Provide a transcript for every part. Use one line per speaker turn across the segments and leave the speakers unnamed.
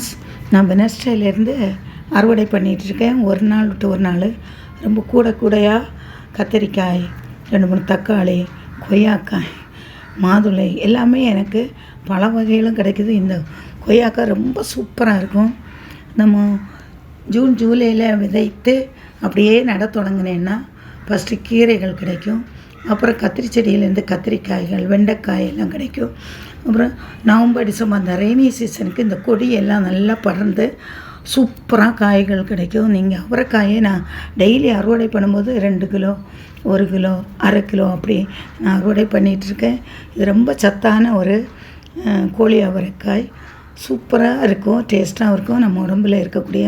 Friends நான் வெனஸ்டேலேருந்து அறுவடை பண்ணிகிட்ருக்கேன். ஒரு நாள் விட்டு ஒரு நாள். ரொம்ப கூட கூடையாக கத்திரிக்காய் ரெண்டு மூணு தக்காளி கொய்யாக்காய் மாதுளை எல்லாமே எனக்கு பல வகைகளும் கிடைக்குது. இந்த கொய்யாக்காய் ரொம்ப சூப்பராக இருக்கும். நம்ம ஜூன் ஜூலையில் விதைத்து அப்படியே நட தொடங்கினேன்னா ஃபஸ்ட்டு கீரைகள் கிடைக்கும். அப்புறம் கத்திரி செடியிலேருந்து கத்திரிக்காய்கள் வெண்டைக்காய் எல்லாம் கிடைக்கும். அப்புறம் நவம்பர் டிசம்பர் அந்த ரெய்னி சீசனுக்கு இந்த கொடி எல்லாம் நல்லா படர்ந்து சூப்பராக காய்கள் கிடைக்கும். நீங்கள் அவரைக்காயை நான் டெய்லி அறுவடை பண்ணும்போது ரெண்டு கிலோ ஒரு கிலோ அரை கிலோ அப்படி நான் அறுவடை பண்ணிகிட்ருக்கேன். இது ரொம்ப சத்தான ஒரு கோழி அவரைக்காய். சூப்பராக இருக்கும் டேஸ்ட்டாகவும் இருக்கும். நம்ம உடம்புல இருக்கக்கூடிய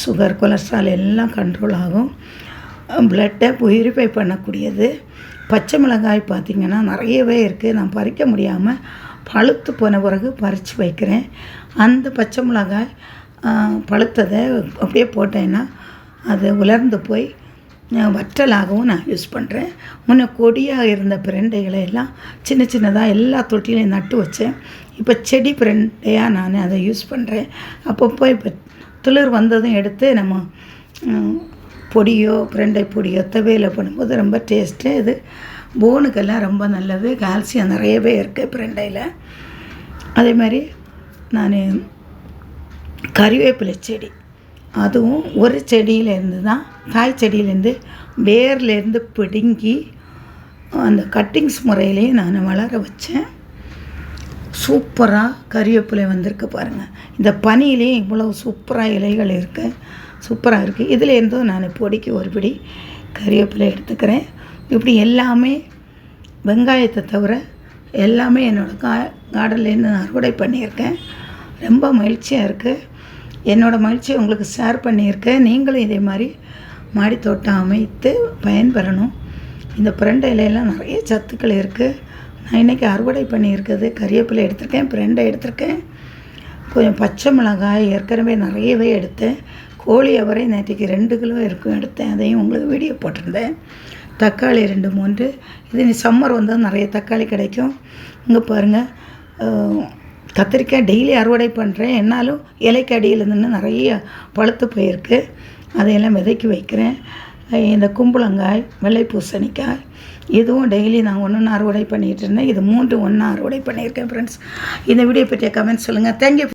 சுகர் கொலஸ்ட்ரால் எல்லாம் கண்ட்ரோல் ஆகும். பிளட்டை புயரிஃபை பண்ணக்கூடியது. பச்சை மிளகாய் பார்த்திங்கன்னா நிறையவே இருக்குது நான் பறிக்க முடியாமல் பழுத்து போன பிறகு பறித்து வைக்கிறேன். அந்த பச்சை மிளகாய் பழுத்ததை அப்படியே போட்டேன்னா அது உலர்ந்து போய் வற்றலாகவும் நான் யூஸ் பண்ணுறேன் முன்ன கொடியாக இருந்த பிரண்டைகளை எல்லாம் சின்ன சின்னதாக எல்லா தொட்டிலையும் நட்டு வச்சேன். இப்போ செடி பிரண்டையாக நான் அதை யூஸ் பண்ணுறேன் அப்பப்போ இப்போ துளிர் வந்ததும் எடுத்து நம்ம பொடியோ பிரண்டை பொடியோ தவையில் பண்ணும்போது ரொம்ப டேஸ்ட்டு. இது போனுக்கெல்லாம் ரொம்ப நல்லது. கால்சியம் நிறையவே இருக்குது பிரண்டையில். அதே மாதிரி நான் கறிவேப்பிலை செடி. அதுவும் ஒரு செடியிலேருந்து தான் காய் செடியிலேருந்து வேர்லேருந்து பிடுங்கி அந்த கட்டிங்ஸ் முறையிலையும் நான் வளர வச்சேன். சூப்பராக கறிவேப்பிலை வந்திருக்கு பாருங்கள் இந்த பனியிலேயே இவ்வளோ சூப்பராக இலைகள் இருக்குது சூப்பராக இருக்குது இதில் இருந்தும் நான் பொடிக்கு ஒரு பிடி கறிவேப்பிலை எடுத்துக்கிறேன். இப்படி எல்லாமே வெங்காயத்தை தவிர எல்லாமே என்னோடய கா கார்டன்லேருந்து நான் அறுவடை பண்ணியிருக்கேன். ரொம்ப மகிழ்ச்சியாக இருக்குது என்னோடய மகிழ்ச்சியை உங்களுக்கு ஷேர் பண்ணியிருக்கேன். நீங்களும் இதே மாதிரி மாடி தோட்டம் அமைத்து பயன்பெறணும். இந்த பிரண்டை இலையெல்லாம் நிறைய சத்துக்கள் இருக்குது நான் இன்றைக்கி அறுவடை பண்ணியிருக்கிறது கறிவேப்பிலை எடுத்திருக்கேன் பிரண்டை எடுத்திருக்கேன். கொஞ்சம் பச்சை மிளகாய் ஏற்கனவே நிறையவே எடுத்தேன். கோழி அவரை நேற்றுக்கு ரெண்டு கிலோ இருக்கும் எடுத்தேன். அதையும் உங்களுக்கு வீடியோ போட்டிருந்தேன். தக்காளி ரெண்டு மூன்று. இது நீ சம்மர் வந்தால் நிறைய தக்காளி கிடைக்கும். இங்கே பாருங்கள் கத்திரிக்காய் டெய்லி அறுவடை பண்ணுறேன் என்னாலும் இலைக்கு அடியில் நின்று நிறைய பழுத்து போயிருக்கு. அதையெல்லாம் விதைக்கி வைக்கிறேன். இந்த கும்பளங்காய் வெள்ளை பூசணிக்காய் இதுவும் டெய்லி நான் ஒன்று ஒன்று அறுவடை பண்ணிகிட்டு இருந்தேன். இது மூன்று ஒன்று அறுவடை பண்ணியிருக்கேன் ஃப்ரெண்ட்ஸ் இந்த வீடியோ பற்றிய கமெண்ட் சொல்லுங்கள் தேங்க்யூ